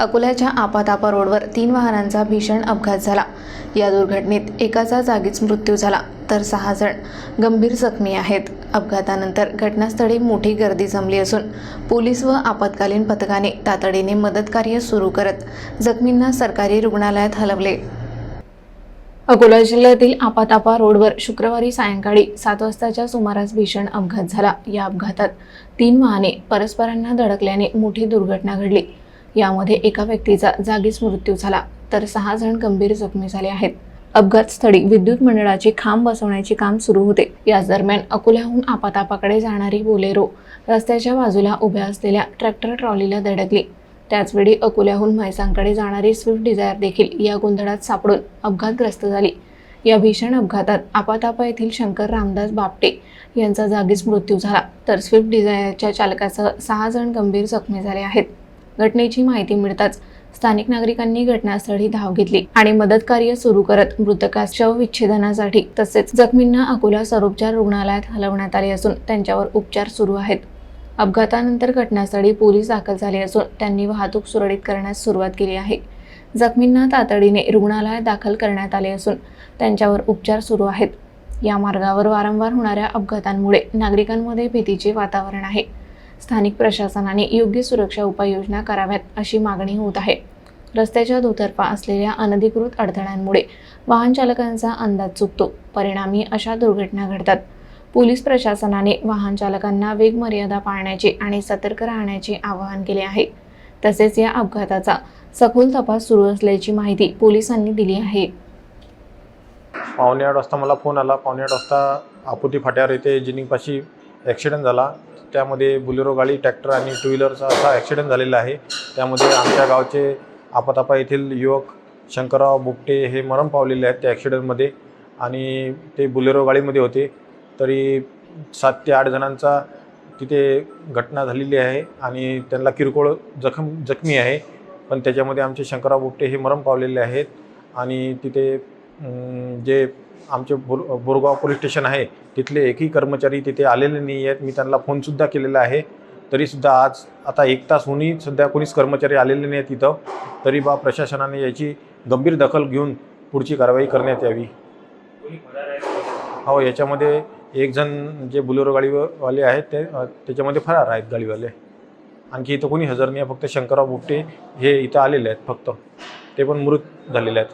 अकोल्याच्या आपातापा रोडवर तीन वाहनांचा भीषण अपघात झाला. या दुर्घटनेत एकाचा जागीच मृत्यू झाला तर सहा जण गंभीर जखमी आहेत. अपघातानंतर घटनास्थळी मोठी गर्दी जमली असून पोलीस व आपत्कालीन पथकाने तातडीने मदतकार्य सुरू करत जखमींना सरकारी रुग्णालयात हलवले. अकोला जिल्ह्यातील आपातापा रोडवर शुक्रवारी सायंकाळी सात वाजताच्या सुमारास भीषण अपघात झाला. या अपघातात तीन वाहने परस्परांना धडकल्याने मोठी दुर्घटना घडली. यामध्ये एका व्यक्तीचा जागीच मृत्यू झाला. तर सहा जण गंभीर जखमी झाले आहेत. अपघातस्थळी विद्युत मंडळाचे खांब बसवण्याचे काम सुरू होते. याच दरम्यान अकोल्याहून आपातापाकडे जाणारी बोलेरो रस्त्याच्या बाजूला उभ्या असलेल्या ट्रॅक्टर ट्रॉलीला धडकली. त्याचवेळी अकोल्याहून म्हैसांकडे जाणारी स्विफ्ट डिझायर देखील या गोंधळात सापडून अपघातग्रस्त झाली. या भीषण अपघातात आपातापा येथील शंकर रामदास बापटे यांचा जागीच मृत्यू झाला. तर स्विफ्ट डिझायरच्या चालकासह सहा जण गंभीर जखमी झाले आहेत. घटनेची माहिती मिळताच स्थानिक नागरिकांनी घटनास्थळी धाव घेतली आणि मदत कार्य सुरू करत मृतकास शवविच्छेदनासाठी तसेच जखमींना अकोला सरोपचार रुग्णालयात हलवण्यात आले असून त्यांच्यावर उपचार सुरू आहेत. अपघातानंतर घटनास्थळी पोलीस दाखल झाले असून त्यांनी वाहतूक सुरळीत करण्यास सुरुवात केली आहे. जखमींना तातडीने रुग्णालयात दाखल करण्यात आले असून त्यांच्यावर उपचार सुरू आहेत. या मार्गावर वारंवार होणाऱ्या अपघातांमुळे नागरिकांमध्ये भीतीचे वातावरण आहे. स्थानिक प्रशासनाने योग्य सुरक्षा उपाययोजना कराव्यात अशी मागणी होत आहे. रस्त्याच्या दुतर्फा असलेल्या अनधिकृत अडथळ्यांमुळे वाहन चालकांचा अंदाज चुकतो. परिणामी अशा दुर्घटना घडतात. पोलीस प्रशासनाने वाहन चालकांना वेग मर्यादा पाळण्याचे आणि सतर्क राहण्याचे आवाहन केले आहे. तसेच या अपघाताचा सखोल तपास सुरू असल्याची माहिती पोलिसांनी दिली आहे. पावणे आठ वाजता मला फोन आला. पावणे आठ वाजता आपुती फाट्यावर येथे जिनिंगपाशी ॲक्सिडेंट झाला. त्यामध्ये बुलेरो गाडी ट्रॅक्टर आणि टू व्हीलरचा असा ॲक्सिडेंट झालेला आहे. त्यामध्ये आमच्या गावचे आपातापा येथील युवक शंकरराव बुपटे हे मरण पावलेले आहेत त्या ॲक्सिडेंटमध्ये आणि ते बुलेरो गाडीमध्ये होते. तरी सात ते आठ जणांचा तिथे घटना झालेली आहे आणि त्यांना किरकोळ जखम जखमी आहे. पण त्याच्यामध्ये आमचे शंकरराव बुपटे हे मरण पावलेले आहेत आणि तिथे जे आमचे बोर बोरगाव पोलीस स्टेशन आहे तिथले एकही कर्मचारी तिथे आलेले नाही आहेत. मी त्यांना फोनसुद्धा केलेला आहे. तरीसुद्धा आज आता एक तास होऊनही सध्या कोणीच कर्मचारी आलेले नाही आहेत तिथं तरी बा प्रशासनाने याची गंभीर दखल घेऊन पुढची कारवाई करण्यात यावी. हो याच्यामध्ये एक जण जे बुलेरो गाडीवाले आहेत ते त्याच्यामध्ये फरार आहेत गाडीवाले. आणखी इथं कोणी हजर नाही आहे. फक्त शंकरराव बुपटे हे इथं आलेले आहेत फक्त. ते पण मृत झालेले आहेत.